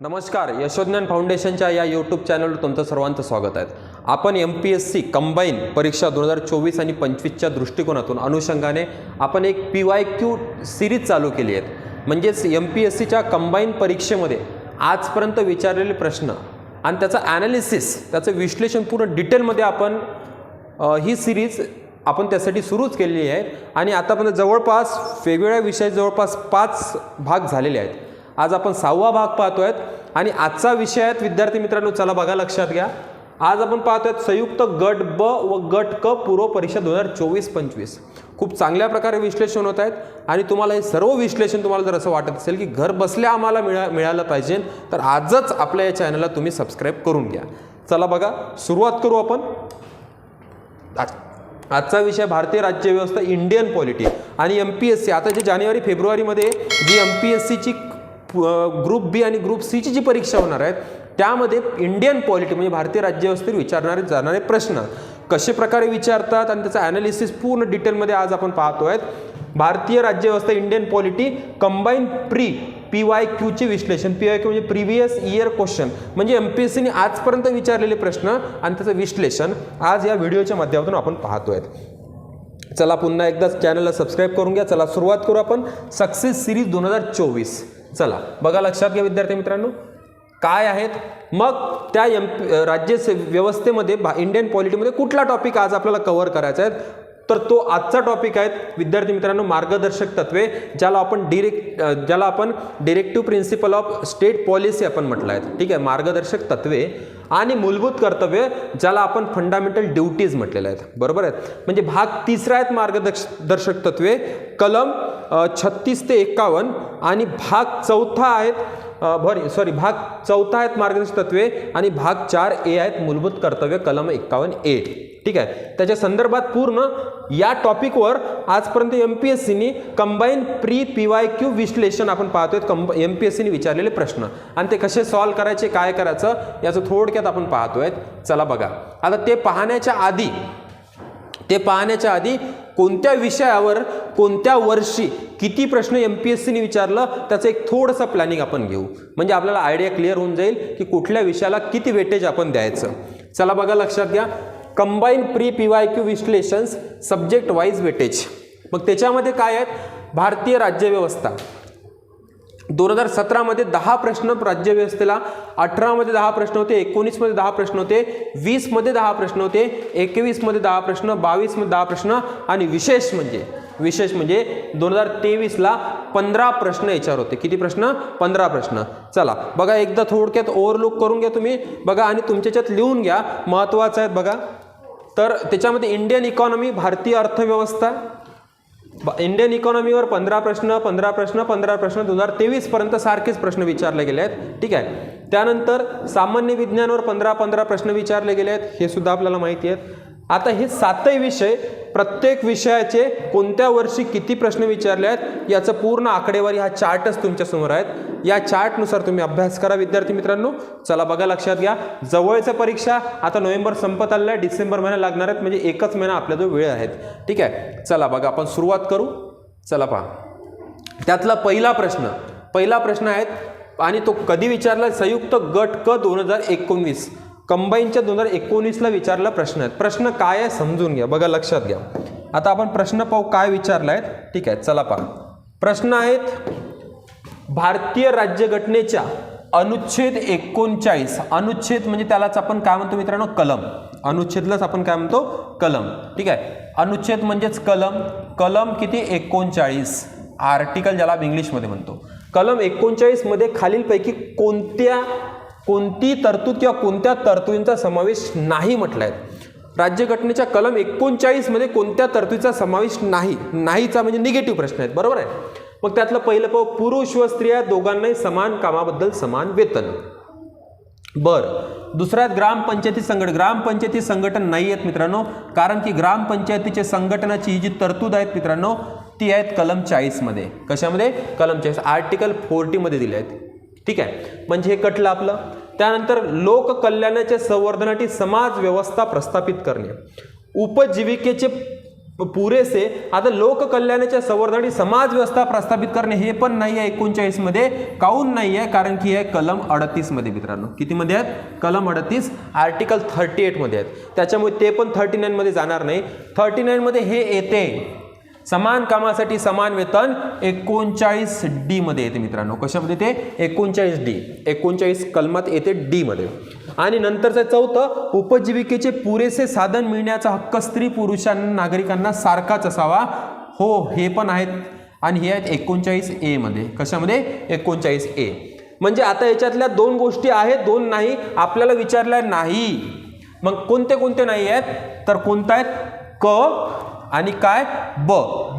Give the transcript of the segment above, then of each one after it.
नमस्कार यशोज्ञान फाउंडेशनच्या या यूट्यूब चॅनलवर तुमचं सर्वांचं स्वागत आहे. आपण M P S C combine परीक्षा दोन हजार चोवीस आणि पंचवीसच्या दृष्टिकोनातून अनुषंगाने आपण एक पी वाय क्यू सिरीज चालू केली आहेत म्हणजेच एम पी एस सीच्या कंबाईन परीक्षेमध्ये आजपर्यंत विचारलेले प्रश्न आणि त्याचं ॲनालिसिस त्याचं विश्लेषण पूर्ण डिटेलमध्ये आपण ही सिरीज आपण त्यासाठी सुरूच केलेली आहे. आणि आतापर्यंत जवळपास वेगवेगळ्या विषयात जवळपास पाच भाग झालेले आहेत. आज आपण सहावा भाग पाहतो आहेत आणि आजचा विषय आहेत विद्यार्थी मित्रांनो चला बघा लक्षात घ्या. आज आपण पाहतो संयुक्त गट ब व गट क पूर्व परीक्षा दोन हजार चोवीस पंचवीस. खूप चांगल्या प्रकारे विश्लेषण होत आहेत. आणि तुम्हाला हे सर्व विश्लेषण तुम्हाला जर असं वाटत असेल की घर बसल्या आम्हाला मिळा मिळालं पाहिजे तर आजच आपल्या या चॅनलला तुम्ही सबस्क्राईब करून घ्या. चला बघा सुरुवात करू आपण. आजचा विषय भारतीय राज्यव्यवस्था इंडियन पॉलिटी आणि एम पी एस सी आता जे जानेवारी फेब्रुवारीमध्ये जी एम पी एस सीची ग्रुप बी आणि ग्रुप सीची जी परीक्षा होणार आहेत त्यामध्ये इंडियन पॉलिटी म्हणजे भारतीय राज्यव्यवस्थेवर विचारणारे जाणारे प्रश्न. कसे प्रकारे विचारतात आणि त्याचं ॲनालिसिस पूर्ण डिटेलमध्ये आज आपण पाहतो आहेत भारतीय राज्यव्यवस्था Indian polity combine pre P Y क्यूचे विश्लेषण. पी वाय क्यू म्हणजे प्रिव्हियस इयर क्वेश्चन म्हणजे एम पी एस सीने आजपर्यंत विचारलेले प्रश्न आणि त्याचं विश्लेषण आज या व्हिडिओच्या माध्यमातून आपण पाहतो आहेत चला पुन्हा एकदा चॅनलला सबस्क्राईब करून घ्या. चला सुरुवात करू आपण. सक्सेस सिरीज दोन हजार चोवीस. चला बघा लक्षात घ्या विद्यार्थी मित्रांनो. काय आहेत? मग त्या एम राज्य से- व्यवस्थेमध्ये भा इंडियन पॉलिटीमध्ये कुठला टॉपिक आज आपल्याला कव्हर करायचा आहे? तर तो आजचा टॉपिक आहे. विद्यार्थी मित्रांनो मार्गदर्शक तत्वे ज्याला आपण डिरेक्ट ज्याला आपण directive principle of state policy आपण म्हटलं आहे. ठीक आहे मार्गदर्शक तत्वे आणि मूलभूत कर्तव्य ज्याला आपण फंडामेंटल ड्युटीज म्हटलेले आहेत बरोबर आहेत म्हणजे भाग तिसरा आहेत मार्गदर्श दर्शक तत्वे कलम छत्तीस ते एक्कावन्न आणि भाग चौथा आहेत भरी सॉरी भाग चौथा आहेत मार्गदर्शक तत्वे आणि भाग चार ए आहेत मूलभूत कर्तव्य कलम एक्कावन्न ए ठीक आहे? त्याच्या संदर्भात पूर्ण या टॉपिकवर आजपर्यंत एम पी एस सीनी combine pre P Y Q विश्लेषण आपण पाहतोय. कंब एम पी एस सीने विचारलेले प्रश्न. आणि ते कसे सॉल्व करायचे काय करायचं याचं थोडक्यात आपण पाहतोय. चला बघा. आता ते पाहण्याच्या आधी ते पाहण्याच्या आधी कोणत्या विषयावर कोणत्या वर्षी किती प्रश्न एम पी एस सीने विचारलं त्याचं एक थोडंसं प्लॅनिंग आपण घेऊ. म्हणजे आपल्याला आयडिया क्लिअर होऊन जाईल की कुठल्या विषयाला किती वेटेज आपण द्यायचं. चला बघा लक्षात घ्या. Combine pre P Y Q विश्लेषन्स subject wise weightage मग त्याच्यामध्ये काय आहेत? भारतीय राज्यव्यवस्था. दोन हजार सतरामध्ये दहा प्रश्न राज्यव्यवस्थेला अठरामध्ये दहा प्रश्न होते एकोणीसमध्ये दहा प्रश्न होते वीसमध्ये दहा प्रश्न होते एकवीसमध्ये दहा प्रश्न बावीसमध्ये दहा प्रश्न आणि विशेष म्हणजे विशेष म्हणजे दोन हजार तेवीसला पंधरा प्रश्न याच्यावर होते. किती प्रश्न? पंधरा प्रश्न. चला बघा एकदा थोडक्यात ओव्हरलुक करून घ्या तुम्ही. बघा आणि तुमच्याच्यात लिहून घ्या. महत्त्वाचं आहे बघा. तर त्याच्यामध्ये इंडियन इकॉनॉमी भारतीय अर्थव्यवस्था इंडियन इकॉनॉमीवर पंधरा प्रश्न पंधरा प्रश्न पंधरा प्रश्न दोन हजार तेवीसपर्यंत सारखेच प्रश्न विचारले गेले आहेत. ठीक आहे. त्यानंतर सामान्य विज्ञानावर पंधरा पंधरा प्रश्न विचारले गेले आहेत. हे सुद्धा आपल्याला माहिती आहेत. आता हे सातही विषय प्रत्येक विषयाचे कोणत्या वर्षी किती प्रश्न विचारले आहेत याचं पूर्ण आकडेवारी हा चार्टच तुमच्यासमोर आहेत. या चार्टनुसार तुम्ही अभ्यास करा विद्यार्थी मित्रांनो. चला बघा लक्षात घ्या. जवळच्या परीक्षा आता नोव्हेंबर संपत आलेला आहे डिसेंबर महिना लागणार आहेत म्हणजे एकच महिना आपल्याजवळ वेळ आहेत ठीक आहे? चला बघा आपण सुरुवात करू. चला पहा. त्यातला पहिला प्रश्न पहिला प्रश्न आहेत आणि तो कधी विचारला? संयुक्त गट क दोन हजार एकोणवीस. कंबाईनच्या दोन हजार एकोणीसला विचारला प्रश्न आहेत. प्रश्न काय आहे समजून घ्या. बघा लक्षात घ्या. आता आपण प्रश्न पाहू काय विचारला आहे ठीक आहे चला पहा. प्रश्न आहेत भारतीय राज्यघटनेच्या अनुच्छेद एकोणचाळीस. अनुच्छेद म्हणजे त्यालाच आपण काय म्हणतो मित्रांनो? कलम. अनुच्छेदलाच आपण काय म्हणतो? कलम. ठीक आहे? अनुच्छेद म्हणजेच कलम. कलम किती? एकोणचाळीस. आर्टिकल ज्याला आपण इंग्लिशमध्ये म्हणतो. कलम एकोणचाळीसमध्ये खालीलपैकी कोणत्या कोणती तरतूद किंवा कोणत्या तरतुदींचा समावेश नाही म्हटला आहे राज्यघटनेच्या कलम एकोणचाळीसमध्ये कोणत्या तरतुदीचा समावेश नाही नाहीचा म्हणजे निगेटिव्ह प्रश्न आहेत. बरोबर आहे? मग त्यातलं पहिलं पाहू पुरुष व स्त्रिया दोघांनाही समान कामाबद्दल समान वेतन. बर. दुसऱ्यात ग्रामपंचायती संघटन. ग्रामपंचायती संघटन नाही आहेत मित्रांनो कारण की ग्रामपंचायतीचे संघटनाची ही जी तरतूद आहेत मित्रांनो ती आहेत कलम चाळीसमध्ये कशामध्ये? कलम चाळीस. आर्टिकल फोर्टीमध्ये दिले आहेत. ठीक आहे? म्हणजे हे कटलं आपलं. त्यानंतर लोककल्याणाच्या संवर्धनासाठी समाज व्यवस्था प्रस्थापित करणे. उपजीविकेचे पुरेसे आता लोककल्याणाच्या संवर्धनासाठी समाज व्यवस्था प्रस्थापित करणे हे पण नाही आहे एकोणचाळीसमध्ये काऊन नाही आहे? कारण की हे कलम अडतीसमध्ये मित्रांनो. कितीमध्ये आहेत? कलम अडतीस आर्टिकल थर्टी एटमध्ये आहेत. त्याच्यामुळे ते पण थर्टी नाईनमध्ये जाणार नाही. थर्टी नाईनमध्ये हे येते. समान कामासाठी समान वेतन एकोणचाळीस डी मध्ये येते मित्रांनो. कशामध्ये ते एकोणचाळीस डी एकोणचाळीस कलमात येते डी मध्ये. आणि नंतरचं चौथं उपजीविकेचे पुरेसे साधन मिळण्याचा हक्क स्त्री पुरुषांना नागरिकांना सारखाच असावा. हो हे पण आहेत. आणि हे आहेत एकोणचाळीस ए मध्ये. कशामध्ये? एकोणचाळीस ए म्हणजे आता याच्यातल्या दोन गोष्टी आहेत दोन नाही आपल्याला विचारल्या नाही. मग कोणते कोणते नाही आहेत? तर कोणता आहेत? क आणि काय? ब.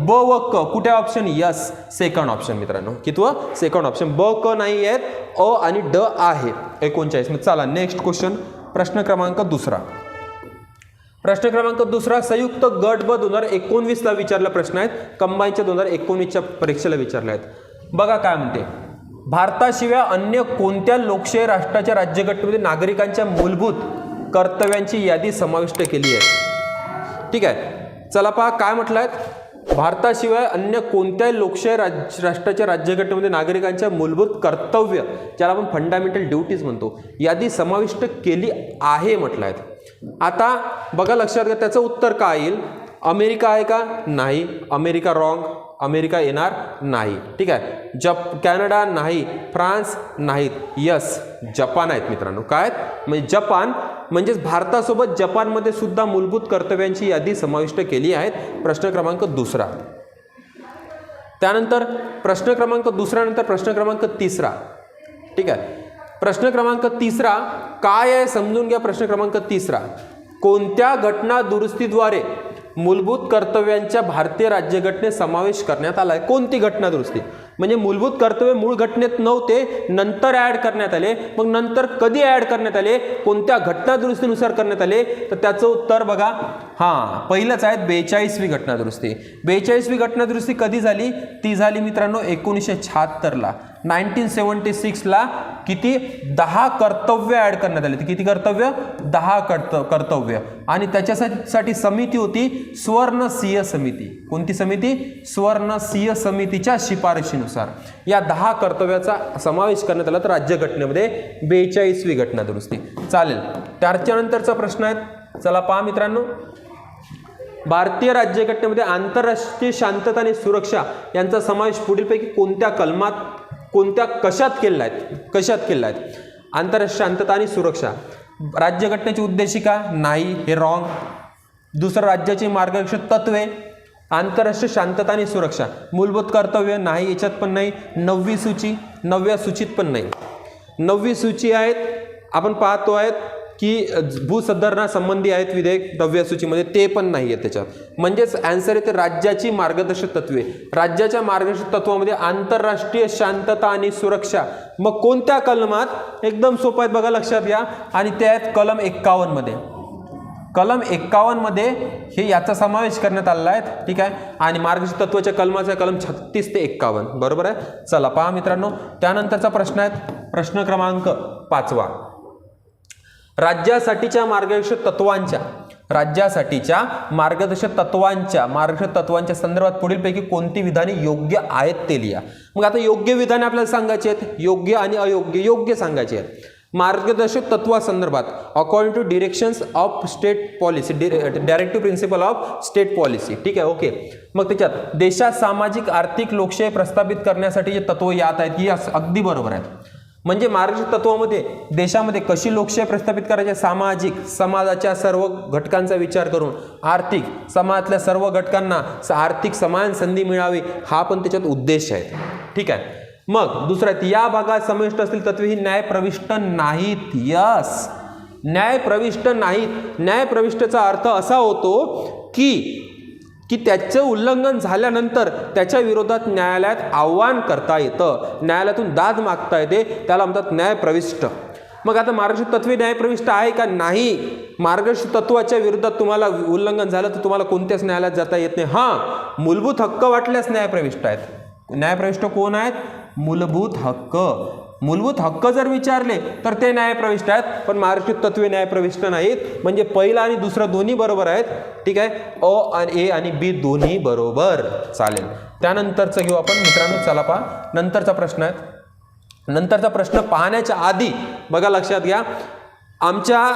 ब व क. कुठे ऑप्शन यस सेकंड ऑप्शन मित्रांनो. कितव सेकंड ऑप्शन ब क नाही आहेत. अ आणि ड आहे. एकोणचाळीस. मग चला नेक्स्ट क्वेश्चन प्रश्न क्रमांक दुसरा. प्रश्न क्रमांक दुसरा संयुक्त गट ब दोन हजार एकोणवीसला विचारला प्रश्न आहेत. कंबाईनच्या दोन हजार एकोणवीसच्या परीक्षेला विचारले आहेत. बघा काय म्हणते. भारताशिवाय अन्य कोणत्या लोकशाही राष्ट्राच्या राज्यघटनेमध्ये नागरिकांच्या मूलभूत कर्तव्यांची यादी समाविष्ट केली आहे? ठीक आहे. चला पहा काय म्हटलं आहेत भारताशिवाय अन्य कोणत्याही लोकशाही राज राष्ट्राच्या राज्यघटनेमध्ये नागरिकांच्या मूलभूत कर्तव्य ज्याला आपण फंडामेंटल ड्युटीज म्हणतो यादी समाविष्ट केली आहे म्हटलं आहेत आता बघा लक्षात घ्या त्याचं उत्तर काय येईल? अमेरिका आहे का? नाही. अमेरिका रॉंग अमेरिका येणार नाही. ठीक आहे? जप कॅनडा नाही. फ्रान्स नाहीत यस जपान आहेत मित्रांनो. काय म्हणजे जपान म्हणजेच भारतासोबत जपानमध्ये सुद्धा मूलभूत कर्तव्यांची यादी समाविष्ट केली आहेत. प्रश्न क्रमांक दुसरा. त्यानंतर प्रश्न क्रमांक दुसऱ्यानंतर प्रश्न क्रमांक तिसरा. ठीक आहे? प्रश्न क्रमांक तिसरा काय आहे समजून घ्या प्रश्न क्रमांक तिसरा. कोणत्या घटना दुरुस्तीद्वारे मूलभूत कर्तव्यांच्या भारतीय राज्यघटनेत समावेश करण्यात आला आहे कोणती घटना दुरुस्ती म्हणजे मूलभूत कर्तव्य मूळ घटनेत नव्हते नंतर ॲड करण्यात आले. मग नंतर कधी ॲड करण्यात आले? कोणत्या घटना दुरुस्तीनुसार करण्यात आले? तर त्याचं उत्तर बघा. हां पहिलंच आहे बेचाळीसवी घटनादुरुस्ती. बेचाळीसवी घटनादुरुस्ती कधी झाली? ती झाली मित्रांनो एकोणीसशे शहात्तरला. नाईन्टीन सेवन्टी सिक्सला किती? दहा कर्तव्य ॲड करण्यात आले. किती कर्तव्य? दहा कर्त कर्तव्य. आणि त्याच्यासाठी समिती होती स्वर्ण सिंह समिती. कोणती समिती? स्वर्ण सिंह समितीच्या शिफारशीनुसार. या दहा कर्तव्याचा समावेश करण्यात आला तर राज्यघटनेमध्ये बेचाळीसवी घटना दुरुस्ती. चालेल. त्याच्यानंतरचा प्रश्न आहे. चला पहा मित्रांनो. भारतीय राज्यघटनेमध्ये आंतरराष्ट्रीय शांतता आणि सुरक्षा यांचा समावेश पुढीलपैकी कोणत्या कलमात कोणत्या कशात केलेला आहे? कशात केलेला आहे? आंतरराष्ट्रीय शांतता आणि सुरक्षा. राज्यघटनेची उद्देशिका नाही हे रॉंग दुसरं राज्याची मार्गदर्शक तत्वे. आंतरराष्ट्रीय शांतता आणि सुरक्षा. मूलभूत कर्तव्य नाही याच्यात पण नाही नववी सूची नवव्या सूचीत पण नाही. नववी सूची आहेत आपण पाहतो आहेत की भूसुधारणा संबंधी आहेत विधेयक नवव्या सूचीमध्ये ते पण नाही आहे त्याच्यात. म्हणजेच ॲन्सर येते राज्याची मार्गदर्शक तत्वे. राज्याच्या मार्गदर्शक तत्वामध्ये आंतरराष्ट्रीय शांतता आणि सुरक्षा. मग कोणत्या कलमात? एकदम सोपं आहेत बघा लक्षात घ्या. आणि ते आहेत कलम एक्कावन्नमध्ये. कलम एक्कावन्नमध्ये हे याचा समावेश करण्यात आलेला आहे. ठीक आहे? आणि मार्गदर्शक तत्वाच्या कलमाचा कलम छत्तीस ते एक्कावन्न. बरोबर आहे? चला पहा मित्रांनो. त्यानंतरचा प्रश्न आहे. प्रश्न क्रमांक पाचवा. राज्यासाठीच्या मार्गदर्शक तत्वांच्या राज्यासाठीच्या मार्गदर्शक तत्वांच्या मार्गदर्शक तत्वांच्या संदर्भात पुढीलपैकी कोणती विधाने योग्य आहेत ते लिहा. मग आता योग्य विधाने आपल्याला सांगायची आहेत? योग्य आणि अयोग्य योग्य सांगायची आहेत. मार्गदर्शक तत्वासंदर्भात according to directions of state policy directive principle of state policy ठीक आहे ओके मग त्याच्यात देशात सामाजिक आर्थिक लोकशाही प्रस्थापित करण्यासाठी जे तत्व यात आहेत ही अगदी बरोबर आहेत. म्हणजे मार्गदर्शक तत्वामध्ये देशामध्ये कशी लोकशाही प्रस्थापित करायची? सामाजिक समाजाच्या सर्व घटकांचा विचार करून. आर्थिक समाजातल्या सर्व घटकांना आर्थिक समान संधी मिळावी हा पण त्याच्यात उद्देश आहे. ठीक आहे. मग दुसऱ्यात या भागात समाविष्ट असतील तत्वे ही न्यायप्रविष्ट नाहीत. यस. न्यायप्रविष्ट नाहीत. न्यायप्रविष्टचा अर्थ असा होतो की की त्याचं उल्लंघन झाल्यानंतर त्याच्या विरोधात न्यायालयात आव्हान करता येतं. न्यायालयातून दाद मागता येते त्याला म्हणतात न्यायप्रविष्ट मग आता मार्गशीर तत्वे न्यायप्रविष्ट आहे का नाही? मार्गदर्शक तत्वाच्या विरोधात तुम्हाला उल्लंघन झालं तर तुम्हाला कोणत्याच न्यायालयात जाता येत नाही. हां मूलभूत हक्क वाटल्यास न्यायप्रविष्ट आहेत. न्यायप्रविष्ट कोण आहेत? मूलभूत हक्क. मूलभूत हक्क जर विचारले तर ते न्यायप्रविष्ट आहेत पण महाराष्ट्रीय तत्वे न्यायप्रविष्ट नाहीत. म्हणजे पहिला आणि दुसरं दोन्ही बरोबर आहेत. ठीक आहे? अ आणि ए आणि बी दोन्ही बरोबर. चालेल. त्यानंतरचं घेऊ आपण. मित्रांनो चला पहा. नंतरचा प्रश्न आहे. नंतरचा प्रश्न पाहण्याच्या आधी बघा लक्षात घ्या. आमच्या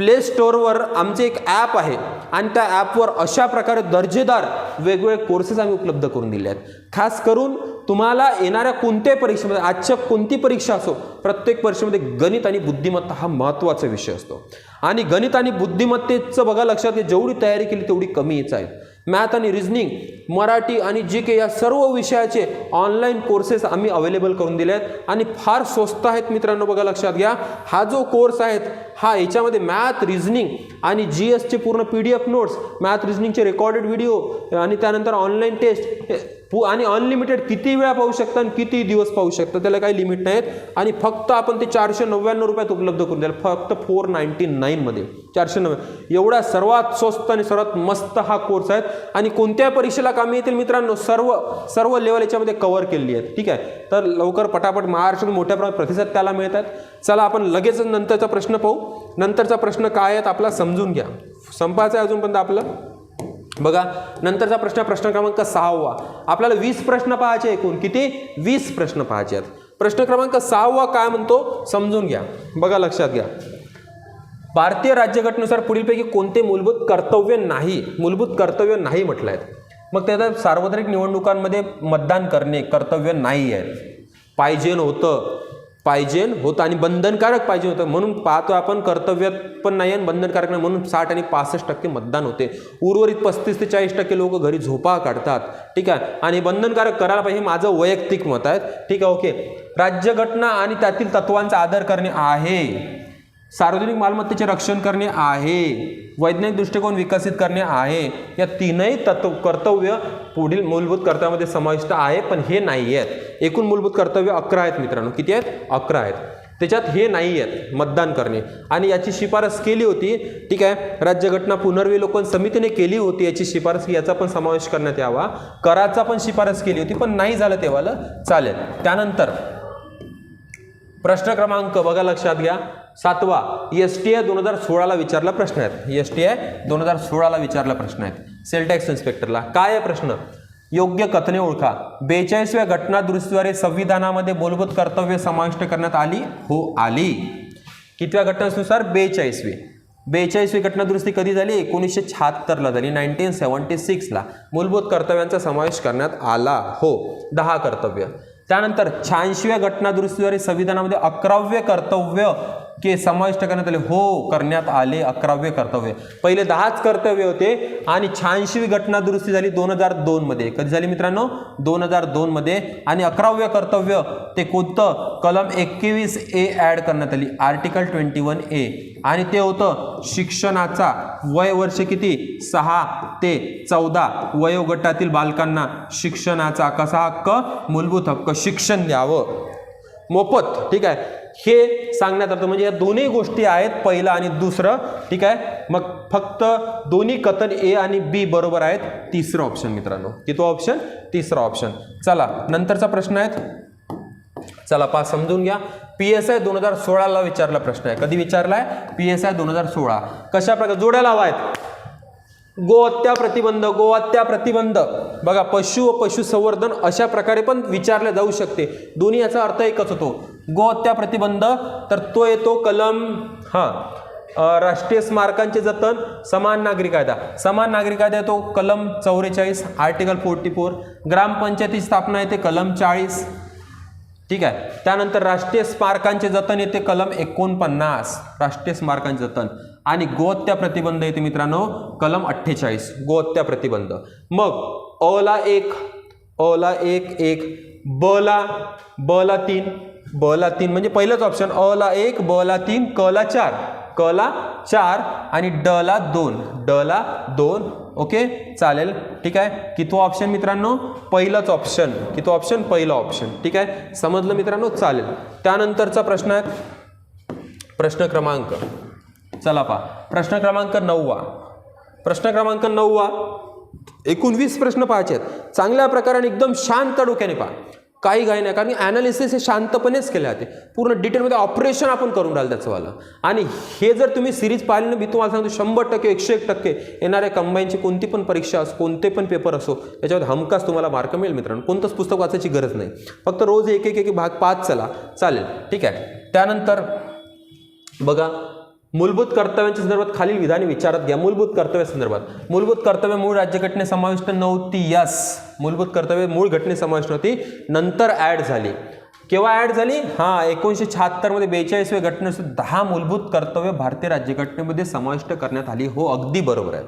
प्ले स्टोअरवर आमचे एक ॲप आहे. आणि त्या ॲपवर अशा प्रकारे दर्जेदार वेगवेगळे कोर्सेस आम्ही उपलब्ध करून दिले आहेत. खास करून तुम्हाला येणाऱ्या कोणत्याही परीक्षेमध्ये आजच्या कोणती परीक्षा असो प्रत्येक परीक्षेमध्ये गणित आणि बुद्धिमत्ता हा महत्त्वाचा विषय असतो. आणि गणित आणि बुद्धिमत्तेचं बघा लक्षात घ्या जेवढी तयारी केली तेवढी कमीच आहे. मॅथ आणि रिझनिंग मराठी आणि जी के या सर्व विषयाचे ऑनलाईन कोर्सेस आम्ही अवेलेबल करून दिले आहेत. आणि फार स्वस्त आहेत मित्रांनो बघा लक्षात घ्या. हा जो कोर्स आहे हा याच्यामध्ये मॅथ रिझनिंग आणि जी एसचे पूर्ण P D F notes math रिझनिंगचे recorded video आणि त्यानंतर ऑनलाईन टेस्ट पू आणि अनलिमिटेड किती वेळा पाहू शकता आणि किती दिवस पाहू शकता त्याला काही लिमिट नाहीत. आणि फक्त आपण ते चारशे नव्याण्णव रुपयात उपलब्ध करून द्याल. फक्त फोर नाईन्टी नाईनमध्ये चारशे नव्याण्णव एवढा सर्वात स्वस्त आणि सर्वात मस्त हा कोर्स आहे. आणि कोणत्या परीक्षेला कामी येतील मित्रांनो सर्व सर्व लेवल याच्यामध्ये कव्हर केलेली आहेत. ठीक आहे? तर लवकर पटापट महाराष्ट्रात मोठ्या प्रमाणात प्रतिसाद त्याला मिळतात. चला आपण लगेच नंतरचा प्रश्न पाहू. नंतरचा प्रश्न काय आहेत आपला समजून घ्या. संपायचं आहे अजूनपर्यंत आपलं? बघा नंतरचा प्रश्न प्रश्न क्रमांक सहावा. आपल्याला वीस प्रश्न पाहायचे एकूण. किती? वीस प्रश्न पाहायचे आहेत. प्रश्न क्रमांक सहावा काय म्हणतो? समजून घ्या. बघा लक्षात घ्या. भारतीय राज्यघटनेनुसार पुढीलपैकी कोणते मूलभूत कर्तव्य नाही मूलभूत कर्तव्य नाही म्हटलं आहेत मग त्याचा सार्वत्रिक निवडणुकांमध्ये मतदान करणे कर्तव्य नाही आहे पाहिजे होतं. पाहिजे होतं आणि बंधनकारक पाहिजे होतं. म्हणून पाहतो आपण कर्तव्यात पण नाही आणि बंधनकारक नाही म्हणून साठ आणि पासष्ट टक्के मतदान होते. उर्वरित पस्तीस ते चाळीस टक्के लोक घरी झोपा काढतात. ठीक आहे? आणि बंधनकारक करायला पाहिजे माझं वैयक्तिक मत आहे. ठीक आहे ओके. राज्यघटना आणि त्यातील तत्वांचा आदर करणे आहे. सार्वजनिक मालमत्तेचे रक्षण करणे आहे वैज्ञानिक दृष्टिकोन विकसित करणे आहे या तीनही तत्व कर्तव्य पुढील मूलभूत कर्तव्यामध्ये समाविष्ट आहे पण हे नाही आहेत. एकूण मूलभूत कर्तव्य अकरा आहेत मित्रांनो. किती आहेत? अकरा आहेत. त्याच्यात हे नाही आहेत मतदान करणे. आणि याची शिफारस केली होती ठीक आहे राज्यघटना पुनर्विलोकन समितीने केली होती याची शिफारस याचा पण समावेश करण्यात यावा. कराचा पण शिफारस केली होती पण नाही झालं तेव्हा चालेल. त्यानंतर प्रश्न क्रमांक बघा लक्षात घ्या. सातवा एस टी आय दोन हजार सोळाला विचारला प्रश्न आहेत. एस टी आय दोन हजार सोळाला विचारला प्रश्न आहेत. सेल टॅक्स इन्स्पेक्टरला. काय आहे प्रश्न? योग्य कथने ओळखा. बेचाळीसव्या घटना दुरुस्तीद्वारे संविधानामध्ये मूलभूत कर्तव्य समाविष्ट करण्यात आली? हो आली. कितव्या घटनेनुसार बेचाळीसवी. बेचाळीसवी घटना दुरुस्ती कधी झाली? एकोणीसशे शहात्तरला झाली. नाईन्टीन सेवन्टी सिक्सला. मूलभूत कर्तव्यांचा समावेश करण्यात आला. हो दहा कर्तव्य. त्यानंतर शहाऐंशीव्या घटना दुरुस्तीद्वारे संविधानामध्ये अकराव्य कर्तव्य के समाविष्ट करण्यात आले. हो करण्यात आले अकरावे कर्तव्य. पहिले दहाच कर्तव्य होते आणि शहाऐंशीवी घटना दुरुस्ती झाली दोन हजार दोनमध्ये कधी झाली मित्रांनो? दोन हजार दोनमध्ये आणि अकरावे कर्तव्य ते कोणतं? कलम एकवीस ए ॲड करण्यात आली. Article twenty one A. आणि ते होतं शिक्षणाचा वय वर्ष किती? सहा ते चौदा. वयोगटातील बालकांना शिक्षणाचा कसा हक्क? मूलभूत हक्क शिक्षण द्यावं. मोफत ठीक आहे? हे सांगण्यात आलं म्हणजे या दोन्ही गोष्टी आहेत पहिलं आणि दुसरं. ठीक आहे? मग फक्त दोन्ही कथन ए आणि बी बरोबर आहेत. तिसरं ऑप्शन मित्रांनो. किती ऑप्शन तिसरा ऑप्शन चला नंतरचा प्रश्न आहे. चला पा समजून घ्या. पी एस आय दोन हजार सोळाला विचारला प्रश्न आहे. कधी विचारलाय? पी एस आय दोन हजार सोळा. कशा प्रकार जोड्या लावायत गोहत्या प्रतिबंध गोहत्या प्रतिबंध. बघा पशु व पशुसंवर्धन अशा प्रकारे पण विचारले जाऊ शकते. दोन्ही याचा अर्थ एकच होतो. गोहत्या प्रतिबंध तर तो येतो कलम हां राष्ट्रीय स्मारकांचे जतन समान नागरी कायदा. समान नागरी कायदा येतो कलम चौवेचाळीस आर्टिकल फोर्टी फोर. ग्रामपंचायती स्थापना येते कलम चाळीस. ठीक आहे? त्यानंतर राष्ट्रीय स्मारकांचे जतन येते कलम एकोणपन्नास. राष्ट्रीय स्मारकांचे जतन. आणि गोहत्या प्रतिबंध येते मित्रांनो कलम अठ्ठेचाळीस. गोहत्या प्रतिबंध. मग अला एक अला एक एक ब ला तीन. बला तीन म्हणजे पहिलंच ऑप्शन अला एक बला तीन कला चार. कला चार आणि डला दोन. डला दोन. ओके? चालेल. ठीक आहे? कितो ऑप्शन मित्रांनो? पहिलंच ऑप्शन कितो ऑप्शन पहिलं ऑप्शन ठीक आहे? समजलं मित्रांनो? चालेल. त्यानंतरचा प्रश्न आहे. प्रश्न क्रमांक. चला पा प्रश्न क्रमांक नववा. प्रश्न क्रमांक नववा. एकूण वीस प्रश्न पाहायचे आहेत. चांगल्या प्रकाराने एकदम शांत डोक्याने पहा. काही काही नाही कारण की ॲनालिसिस हे शांतपणेच केले जाते. पूर्ण डिटेलमध्ये ऑपरेशन आपण करून राहिलं त्याचंवालं आणि हे जर तुम्ही सिरीज पाहिली ना मी तुम्हाला सांगतो शंभर टक्के एकशे एक टक्के येणाऱ्या कंबाईनची कोणती पण परीक्षा असो कोणते पण पेपर असो त्याच्यावर हमखास तुम्हाला मार्क मिळेल मित्रांनो. कोणतंच पुस्तक वाचायची गरज नाही. फक्त रोज एक एक एक भाग पाच चला. चालेल. ठीक आहे. त्यानंतर बघा मूलभूत कर्तव्यांच्या संदर्भात खालील विधाने विचारात घ्या. मूलभूत कर्तव्यासंदर्भात मूलभूत कर्तव्य मूळ राज्यघटने समाविष्ट नव्हती. यस. मूलभूत कर्तव्य मूळ घटने समाविष्ट होती नंतर ॲड झाली. केव्हा ॲड झाली? हां एकोणीसशे शहात्तरमध्ये बेचाळीसव्या घटनेनुसार दहा मूलभूत कर्तव्य भारतीय राज्यघटनेमध्ये समाविष्ट करण्यात आली. हो अगदी बरोबर आहे.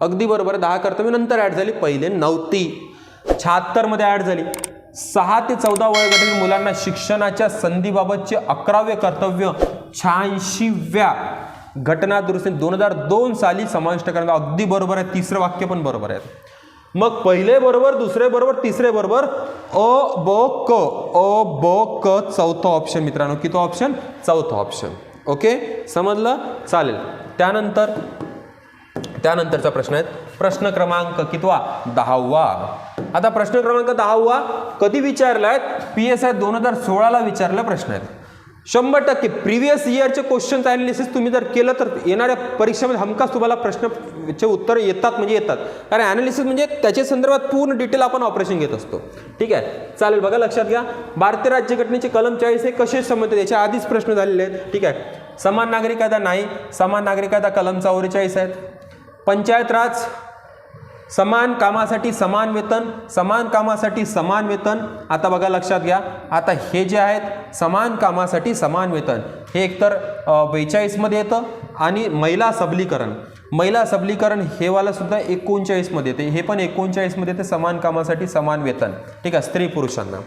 अगदी बरोबर आहे. दहा कर्तव्य नंतर ॲड झाली. पहिले नव्हती. शहात्तरमध्ये ॲड झाली. सहा ते चौदा वयोगटातील मुलांना शिक्षणाच्या संधीबाबतचे अकरावे कर्तव्य शहाऐंशीव्या घटना दुरुस्ती दोन हजार दोन साली समाविष्ट करण्यात अगदी बरोबर आहे. तिसरं वाक्य पण बरोबर आहे. मग पहिले बरोबर दुसरे बरोबर तिसरे बरोबर अ ब क. अ ब क चौथा ऑप्शन मित्रांनो. किती ऑप्शन चौथा ऑप्शन ओके समजलं? चालेल. त्यानंतर त्यानंतरचा प्रश्न आहे. प्रश्न क्रमांक कितवा? दहावा. आता प्रश्न क्रमांक दहावा कधी विचारलाय पी एस आय दोन हजार सोळाला विचारला प्रश्न आहेत शंभर टक्के. प्रिव्हियस इयरचे क्वेश्चन ॲनालिसिस तुम्ही जर केलं तर येणाऱ्या परीक्षेमध्ये हमखास तुम्हाला प्रश्नचे उत्तर येतात म्हणजे येतात. कारण ॲनालिसिस म्हणजे त्याच्या संदर्भात पूर्ण डिटेल आपण ऑपरेशन घेत असतो. ठीक आहे? चालेल बघा लक्षात घ्या. भारतीय राज्यघटनेचे कलम चाळीस हे कसे संबंधित याच्या आधीच प्रश्न झालेले आहेत. ठीक आहे? समान नागरिक कायदा नाही. समान नागरिक कायदा कलम चौवेचाळीस आहेत. पंचायत राज समान कामासाठी समान वेतन समान कामासाठी समान वेतन. आता बघा लक्षात घ्या. आता हे जे आहेत समान कामासाठी समान वेतन. हे एकतर बेचाळीसमध्ये येतं आणि महिला सबलीकरण. महिला सबलीकरण हे एकोणचाळीसमध्ये येते. हे पण एकोणचाळीसमध्ये येते समान कामासाठी समान वेतन. ठीक आहे स्त्री पुरुषांना.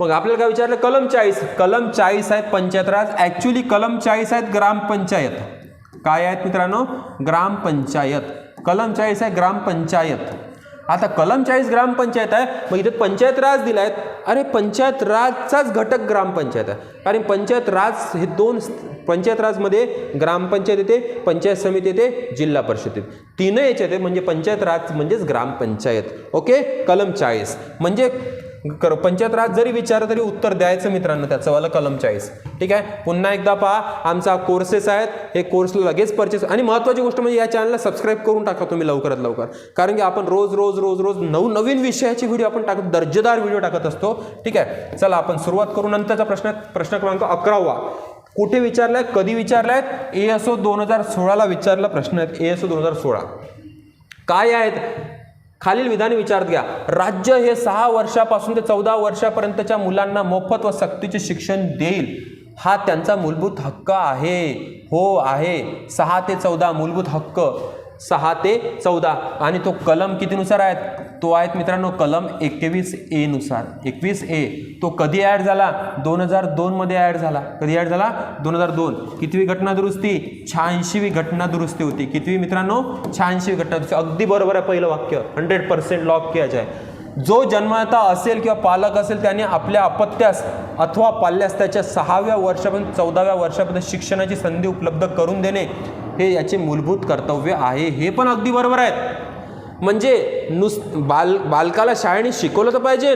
मग आपल्याला काय विचारलं? कलम चाळीस. कलम चाळीस आहेत पंचायत राज ॲक्च्युली कलम चाळीस आहेत ग्रामपंचायत. काय आहेत मित्रांनो? ग्रामपंचायत. कलम चाळीस आहे ग्रामपंचायत आता कलम चाळीस ग्रामपंचायत आहे मग इथे पंचायत राज दिला आहेत अरे पंचायत राजचाच घटक ग्रामपंचायत आहे. कारण पंचायत राज हे दोन पंचायत राजमध्ये ग्रामपंचायत येते पंचायत समिती येते जिल्हा परिषद येते. तीनही याच्यात म्हणजे पंचायत राज म्हणजेच ग्रामपंचायत ओके? कलम चाळीस. म्हणजे कर पंचायत राज जरी विचारलं तरी उत्तर द्यायचं मित्रांनो त्याचं वाला कलम चाळीस. ठीक आहे? पुन्हा एकदा पहा आमचा कोर्सेस आहेत हे कोर्सला लगेच परचेस आणि महत्त्वाची गोष्ट म्हणजे या चॅनलला सबस्क्राईब करून टाका तुम्ही लवकरात लवकर. कारण की आपण रोज रोज रोज रोज नवनवीन विषयाची व्हिडिओ आपण टाकत दर्जेदार व्हिडिओ टाकत असतो. ठीक आहे? चला आपण सुरुवात करू. नंतरचा प्रश्न प्रश्न क्रमांक अकरावा. कुठे विचारलाय? कधी विचारलाय? ए एस ओ दोन हजार सोळाला विचारला प्रश्न आहेत ए एस ओ दोन हजार सोळा. काय आहेत? खालील विधान विचारात घ्या. राज्य हे सहा वर्षापासून ते चौदा वर्षापर्यंतच्या मुलांना मोफत व सक्तीचे शिक्षण देईल. हा त्यांचा मूलभूत हक्क आहे. हो आहे. सहा ते चौदा मूलभूत हक्क. सहा ते चौदा. आणि तो कलम कितीनुसार आहेत? तो आहेत मित्रांनो कलम एकवीस ए नुसार. एकवीस ए. तो कधी ॲड झाला? दोन हजार दोनमध्ये ॲड झाला. कधी ॲड झाला? दोन हजार दोन. कितवी घटना दुरुस्ती शहाऐंशीवी घटना दुरुस्ती होती. कितवी मित्रांनो? शहाऐंशीवी घटना दुरुस्ती अगदी बरोबर आहे पहिलं वाक्य. हंड्रेड पर्सेंट लॉक किया आहे. जो जन्मदाता असेल किंवा पालक असेल त्याने आपल्या अपत्यास अथवा पाल्यास त्याच्या सहाव्या वर्षापर्यंत चौदाव्या वर्षापर्यंत शिक्षणाची संधी उपलब्ध करून देणे हे याचे मूलभूत कर्तव्य आहे हे पण अगदी बरोबर आहेत. म्हणजे नुस बाल बालकाला शाळेने शिकवलं तर पाहिजे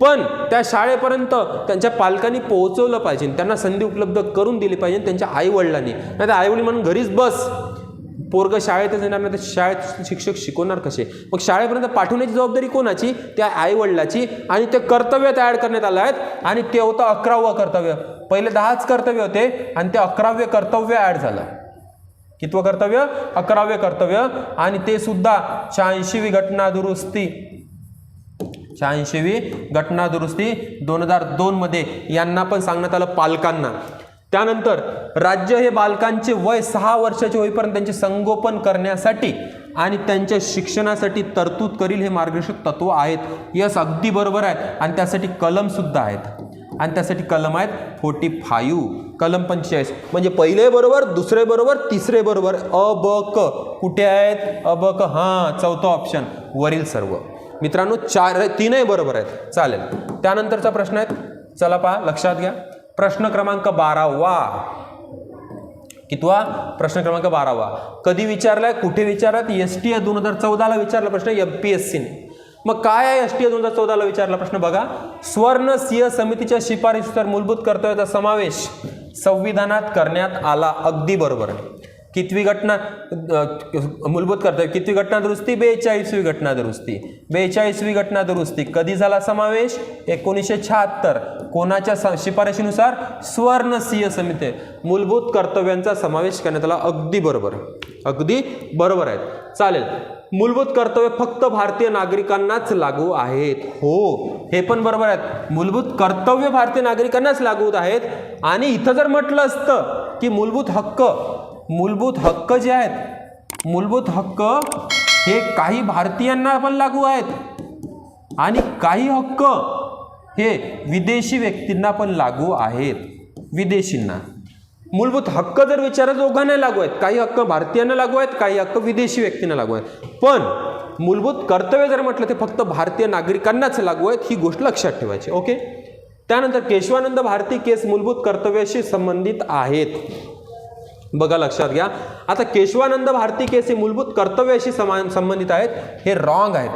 पण त्या शाळेपर्यंत त्यांच्या पालकांनी पोहोचवलं पाहिजे त्यांना संधी उपलब्ध करून दिली पाहिजे त्यांच्या आईवडिलांनी. नाही तर आईवडील म्हणून घरीच बस. पोरग शाळेतच येणार नाही तर शाळेत शिक्षक शिकवणार कसे? मग शाळेपर्यंत पाठवण्याची जबाबदारी कोणाची? त्या आईवडिलाची. आणि ते कर्तव्य तयार करण्यात आलं आहेत. आणि ते होतं अकरावं कर्तव्य. पहिले दहाच कर्तव्य होते आणि ते अकरावे कर्तव्य ॲड झालं. कितवं कर्तव्य? अकरावे कर्तव्य. आणि ते सुद्धा शहाऐंशीवी घटना दुरुस्ती. शहाऐंशीवी घटना दुरुस्ती दोन हजार दोनमध्ये यांना पण सांगण्यात आलं पालकांना. त्यानंतर राज्य हे बालकांचे वय सहा वर्षाचे होईपर्यंत त्यांचे संगोपन करण्यासाठी आणि त्यांच्या शिक्षणासाठी तरतूद करील हे मार्गदर्शक तत्व आहेत. यस अगदी बरोबर आहे आणि त्यासाठी कलमसुद्धा आहेत. आणि त्यासाठी कलम आहेत फोर्टी फायू कलम पंचेचाळीस. म्हणजे पहिले बरोबर दुसरे बरोबर तिसरे बरोबर. अ ब क. कुठे आहेत? अ ब क. हां चौथा ऑप्शन वरील सर्व. मित्रांनो चार तीनही बरोबर आहेत. चालेल. त्यानंतरचा प्रश्न आहे. चला पहा लक्षात घ्या. प्रश्न क्रमांक बारावा. कितवा? प्रश्न क्रमांक बारावा. कधी विचारलाय? कुठे विचारलात एस टी दोन हजार चौदाला विचारला प्रश्न एम पी एस सीने मग काय आहे एस टी दोन हजार चौदाला विचारला? प्रश्न बघा. स्वर्ण सिंह समितीच्या शिफारशीनुसार मूलभूत कर्तव्याचा समावेश संविधानात करण्यात आला अगदी बरोबर. कितवी घटना मूलभूत कर्तव्य कितवी घटना दुरुस्ती? बेचाळीसवी घटना दुरुस्ती. बेचाळीसवी घटना दुरुस्ती कधी झाला समावेश? एकोणीसशे शहात्तर. कोणाच्या शिफारशीनुसार? स्वर्ण सिंह समिती. मूलभूत कर्तव्यांचा समावेश करण्यात आला अगदी बरोबर. अगदी बरोबर आहेत चालेल. मूलभूत कर्तव्य फक्त भारतीय नागरिकांनाच लागू आहेत. हो हे पण बरोबर आहेत. मूलभूत कर्तव्य भारतीय नागरिकांनाच लागू आहेत. आणि इथं जर म्हटलं असतं की मूलभूत हक्क मूलभूत हक्क जे आहेत मूलभूत हक्क हे काही भारतीयांना पण लागू आहेत. आणि काही हक्क हे विदेशी व्यक्तींना पण लागू आहेत. विदेशींना. मूलभूत हक्क जर विचारा दोघांना लागू आहेत. काही हक्क भारतीयांना लागू आहेत काही हक्क विदेशी व्यक्तींना लागू आहेत. पण मूलभूत कर्तव्य जर म्हटलं ते फक्त भारतीय नागरिकांनाच लागू आहेत ही गोष्ट लक्षात ठेवायची ओके? त्यानंतर केशवानंद भारती केस मूलभूत कर्तव्याशी संबंधित आहेत. बघा लक्षात घ्या. आता केशवानंद भारती केस हे मूलभूत कर्तव्याशी समान संबंधित आहेत हे रॉंग आहेत.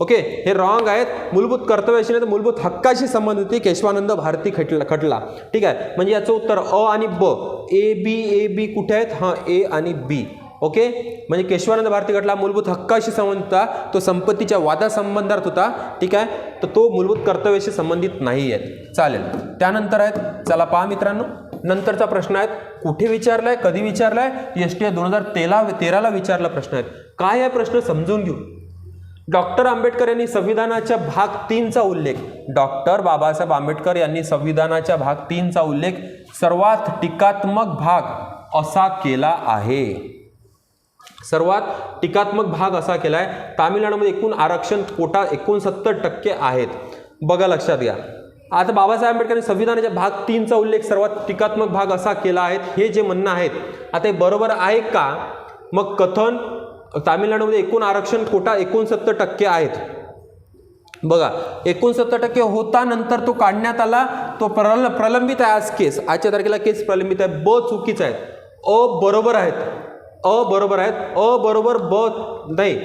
ओके हे रॉंग आहेत. मूलभूत कर्तव्याशी नाही तर मूलभूत हक्काशी संबंधित केशवानंद भारती खटला खटला. ठीक आहे? म्हणजे याचं उत्तर अ आणि ब. ए बी ए बी कुठे आहेत? हां ए आणि बी ओके म्हणजे केशवानंद भारती खटला मूलभूत हक्काशी संबंधित होता. तो संपत्तीच्या वादासंबंधात होता. ठीक आहे? तर तो मूलभूत कर्तव्याशी संबंधित नाही आहे. चालेल. त्यानंतर आहेत चला पहा मित्रांनो. नंतरचा प्रश्न आहे कुठे विचारलाय? कधी विचारलाय? एस टी दोन हजार तेरा तेराला विचारला प्रश्न आहेत काय आहे प्रश्न? समजून घेऊ. डॉक्टर आंबेडकर यांनी संविधानाच्या भाग तीनचा उल्लेख डॉक्टर बाबासाहेब आंबेडकर यांनी संविधानाच्या भाग तीनचा उल्लेख सर्वात टीकात्मक भाग असा केला आहे. सर्वात टीकात्मक भाग असा केला आहे तामिळनाडूमध्ये एकूण आरक्षण कोटा एकोणसत्तर टक्के आहेत. बघा लक्षात घ्या. आता बाबासाहेब आंबेडकरांनी संविधानाच्या भाग तीनचा उल्लेख सर्वात टीकात्मक भाग असा केला आहे. हे जे म्हणणं आहेत आता हे बरोबर आहे का? मग कथन तामिळनाडूमध्ये एकूण आरक्षण कोटा एकोणसत्तर टक्के आहेत. बघा एकोणसत्तर टक्के होता नंतर तो काढण्यात आला तो प्रल प्रलंबित आहे आज केस. आजच्या तारखेला केस प्रलंबित आहे. ब चुकीचा आहे. अ बरोबर आहेत. अ बरोबर आहेत. अ बरोबर ब नाही.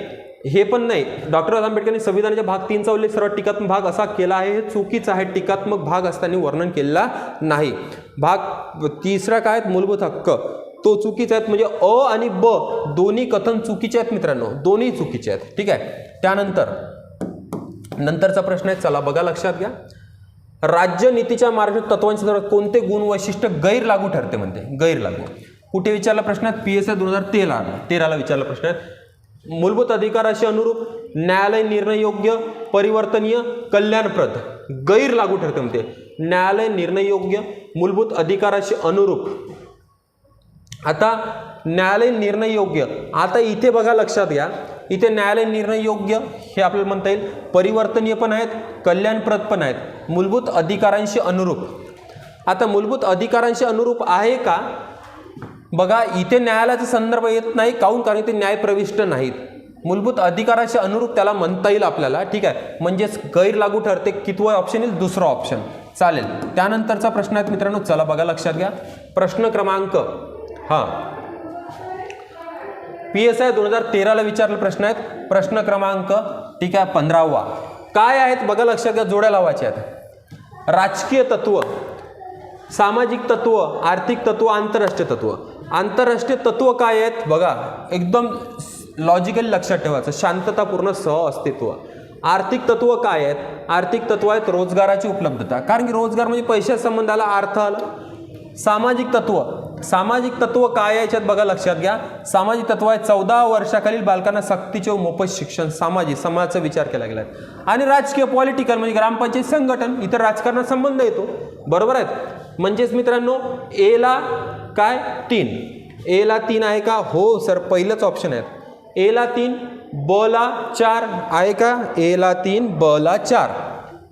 हे पण नाही. डॉक्टर आंबेडकरांनी संविधानाच्या भाग तीनचा उल्लेख सर्वात टीकात्मक भाग असा केला आहे. हे चुकीचं आहे. टीकात्मक भाग असताना वर्णन केलेला नाही. भाग तिसरा काय? आहेत? मूलभूत हक्क. तो चुकीचा आहेत म्हणजे अ आणि ब दोन्ही कथन चुकीचे आहेत मित्रांनो. दोन्ही चुकीचे आहेत. ठीक आहे? त्यानंतर नंतरचा प्रश्न आहे चला बघा लक्षात घ्या. राज्य नीतीच्या मार्गदर्शक तत्वांच्या कोणते गुण वैशिष्ट्य गैर लागू ठरते म्हणते? गैर लागू. कुठे विचारला प्रश्न आहेत पी एस आय दोन हजार तेरा तेराला विचारला प्रश्न आहे. मूलभूत अधिकाराशी अनुरूप न्यायालय निर्णय योग्य परिवर्तनीय कल्याणप्रद. गैर लागू ठरते म्हणते. न्यायालय निर्णय योग्य मूलभूत अधिकाराशी अनुरूप. आता न्यायालयीन निर्णय योग्य. आता इथे बघा लक्षात घ्या. इथे न्यायालयीन निर्णय योग्य हे आपल्याला म्हणता येईल. परिवर्तनीय पण आहेत कल्याणप्रद पण आहेत. मूलभूत अधिकारांशी अनुरूप. आता मूलभूत अधिकारांशी अनुरूप आहे का? बघा इथे न्यायालयाचा संदर्भ येत नाही. काऊन कारण ते न्यायप्रविष्ट नाहीत. मूलभूत अधिकाराशी अनुरूप त्याला म्हणता येईल आपल्याला. ठीक आहे? म्हणजेच गैर लागू ठरते. कितवं ऑप्शन येईल? दुसरं ऑप्शन चालेल. त्यानंतरचा प्रश्न आहे मित्रांनो. चला बघा लक्षात घ्या. प्रश्न क्रमांक हां. पी एस आय दोन हजार तेराला विचारला प्रश्न आहेत. प्रश्न क्रमांक ठीक आहे पंधरावा. काय आहेत? बघा लक्षात घ्या जोड्या लावायच्या आहेत. राजकीय तत्व सामाजिक तत्व आर्थिक तत्व आंतरराष्ट्रीय तत्व. आंतरराष्ट्रीय तत्व काय आहेत? बघा एकदम लॉजिकली लक्षात ठेवायचं शांततापूर्ण सह अस्तित्व आर्थिक तत्व काय आहेत? आर्थिक तत्व आहेत रोजगाराची उपलब्धता. कारण की रोजगार म्हणजे पैशाच्या संबंधाला अर्थ आला. सामाजिक तत्व सामाजिक तत्व काय आहे याच्यात बघा लक्षात घ्या. सामाजिक तत्व आहे चौदा वर्षाखालील बालकांना सक्तीचे व मोफत शिक्षण सामाजिक समाजाचा विचार केला गेला आहे आणि राजकीय पॉलिटिकल म्हणजे ग्रामपंचायत संघटन इतर राजकारणात संबंध येतो. बरोबर आहेत? म्हणजेच मित्रांनो एला काय? तीन. एला तीन आहे का? हो सर पहिलंच ऑप्शन आहे. एला तीन ब ला चार आहे का? एला तीन ब ला चार.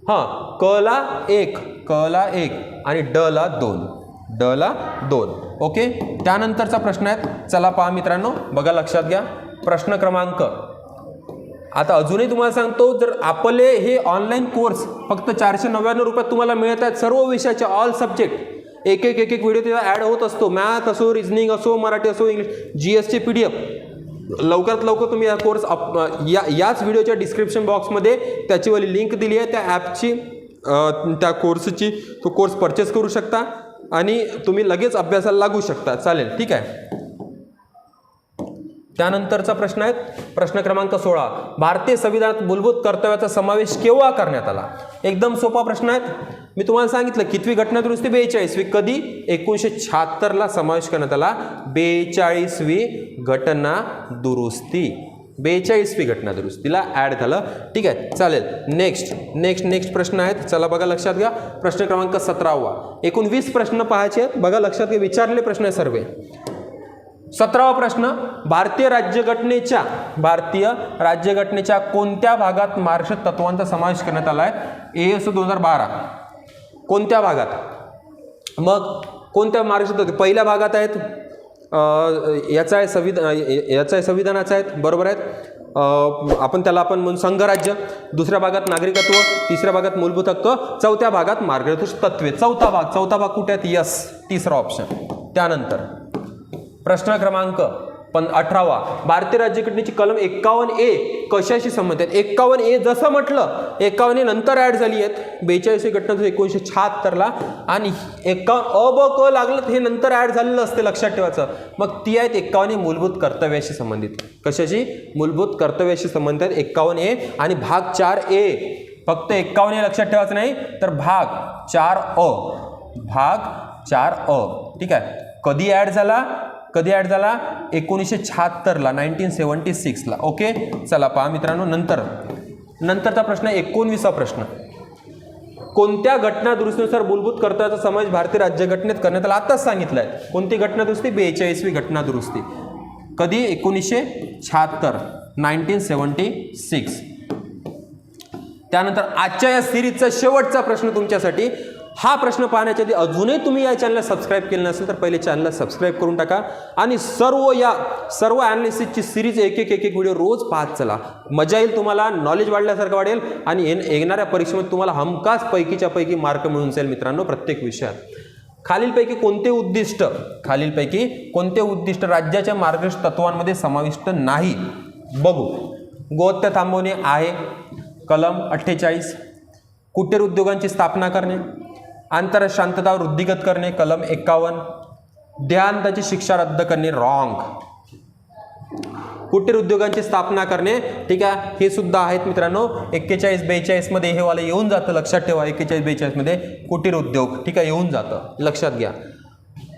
हां क ला एक क ला एक आणि ड ला दोन. ड ला दोन. ओके? त्यानंतरचा प्रश्न आहे चला पहा मित्रांनो बघा लक्षात घ्या. प्रश्न क्रमांक. आता अजूनही तुम्हाला सांगतो जर आपले हे ऑनलाईन कोर्स फक्त चारशे नव्याण्णव रुपयात तुम्हाला मिळत आहेत सर्व विषयाचे ऑल सब्जेक्ट एक एक एक एक व्हिडिओ तिथं ॲड होत असतो. मॅथ असो रिजनिंग असो मराठी असो इंग्लिश जी एसचे पी डी एफ लवकरात लवकर तुम्ही या कोर्स अप या याच व्हिडिओच्या डिस्क्रिप्शन बॉक्समध्ये त्याचीवाली लिंक दिली आहे. त्या ॲपची त्या कोर्सची तो कोर्स परचेस करू शकता. आणि तुम्ही लगेच अभ्यासाला लागू शकता. चालेल ठीक आहे? त्यानंतरचा प्रश्न आहे प्रश्न क्रमांक सोळा. भारतीय संविधानात मूलभूत कर्तव्याचा समावेश केव्हा करण्यात आला? एकदम सोपा प्रश्न आहे. मी तुम्हाला सांगितलं कितवी घटना दुरुस्ती बेचाळीसवी कधी? एकोणीसशे शहात्तरला समावेश करण्यात आला बेचाळीसवी घटना दुरुस्ती बेचाळीसवी घटना दुरुस्तीला ॲड झालं. ठीक आहे चालेल. नेक्स्ट नेक्स्ट नेक्स्ट प्रश्न आहेत. चला बघा लक्षात घ्या. प्रश्न क्रमांक सतरावा. एकूण वीस प्रश्न पाहायचे आहेत. बघा लक्षात घ्या विचारले प्रश्न आहे सर्व. सतरावा प्रश्न भारतीय राज्यघटनेच्या भारतीय राज्यघटनेच्या कोणत्या भागात महाराष्ट्र तत्वांचा समावेश करण्यात आला आहे? ए एस दोन हजार बारा. कोणत्या भागात? मग कोणत्या महाराष्ट्र तत्व? पहिल्या भागात आहेत? याचा आहे संविधान याचा आहे संविधानाचा आहेत बरोबर आहेत आपण त्याला आपण म्हणून संघराज्य दुसऱ्या भागात नागरिकत्व तिसऱ्या भागात मूलभूत हक्क चौथ्या भागात मार्गदर्शक तत्वे. चौथा भाग चौथा भाग कुठे आहेत यस तिसरा ऑप्शन त्यानंतर प्रश्न क्रमांक पण अठरावा. भारतीय राज्यघटनेची कलम एक्कावन्न ए कशाशी संबंधित? एक्कावन्न ए जसं म्हटलं एक्कावन्न ए नंतर ॲड झाली आहेत. बेचाळीसशे घटना एकोणीसशे शहात्तरला. आणि एक्कावन्न अ ब क लागलं तर हे नंतर ॲड झालेलं असते लक्षात ठेवायचं. मग ती आहेत एक्कावन्न ए मूलभूत कर्तव्याशी संबंधित. कशाशी? मूलभूत कर्तव्याशी संबंधित एक्कावन्न ए आणि भाग चार ए. फक्त एक्कावन्न ए लक्षात ठेवायचं नाही तर भाग चार अ. भाग चार अ. ठीक आहे. कधी ॲड झाला? कधी ॲड झाला? एकोणीसशे शहात्तरला नाईन्टीन सेवन्टी सिक्सला ओके चला पहा मित्रांनो नंतर. नंतरचा प्रश्न एकोणवीसा प्रश्न. कोणत्या घटना दुरुस्तीनुसार मूलभूत कर्तव्याचा समावेश भारतीय राज्यघटनेत करण्यात आला? आताच सांगितलं आहे कोणती घटना दुरुस्ती बेचाळीसवी घटना दुरुस्ती कधी? एकोणीसशे शहात्तर नाईन्टीन सेवन्टी सिक्स त्यानंतर आजच्या या सिरीजचा शेवटचा प्रश्न तुमच्यासाठी. हा प्रश्न पाहण्याच्या आधी अजूनही तुम्ही या चॅनलला सबस्क्राईब केलं नसेल तर पहिले चॅनलला सबस्क्राईब करून टाका. आणि सर्व या सर्व ॲनालिसिसची सिरीज एक एक एक एक व्हिडिओ रोज पाहत चला. मजा येईल तुम्हाला नॉलेज वाढल्यासारखं वाढेल. आणि येण येणाऱ्या परीक्षेमध्ये तुम्हाला हमखास पैकीच्या पैकी मार्क मिळून जाईल मित्रांनो प्रत्येक विषयात. खालीलपैकी कोणते उद्दिष्ट खालीलपैकी कोणते उद्दिष्ट राज्याच्या मार्गदर्शक तत्वांमध्ये समाविष्ट नाही? बघू. गोहत्या थांबवणे आहे. कलम अठ्ठेचाळीस. कुटीर उद्योगांची स्थापना करणे. आंतर शांतता वृद्धिगत करणे कलम एक्कावन्न. देहांताची शिक्षा रद्द करणे रॉंग कुटीर उद्योगांची स्थापना करणे ठीक आहे? हे सुद्धा आहेत मित्रांनो एक्केचाळीस बेचाळीसमध्ये हे वाला येऊन जातं लक्षात ठेवा एक्केचाळीस बेचाळीसमध्ये कुटीर उद्योग ठीक आहे? येऊन जातं. लक्षात घ्या.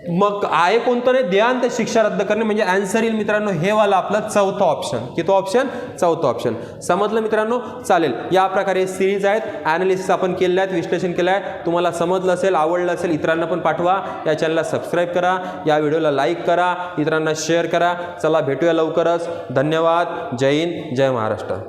मग आहे कोणतं नाही देहांत शिक्षा रद्द करणे. म्हणजे अँसर येईल मित्रांनो. हे वाला आपलं चौथं ऑप्शन किती ऑप्शन चौथं ऑप्शन समजलं मित्रांनो? चालेल. या प्रकारे सिरीज आहेत. ॲनालिसिस आपण केले आहेत. विश्लेषण केलं आहे. तुम्हाला समजलं असेल आवडलं असेल इतरांना पण पाठवा. या चॅनलला सबस्क्राईब करा. या व्हिडिओला लाईक करा. इतरांना शेअर करा. चला भेटूया लवकरच. धन्यवाद. जय हिंद. जय महाराष्ट्र.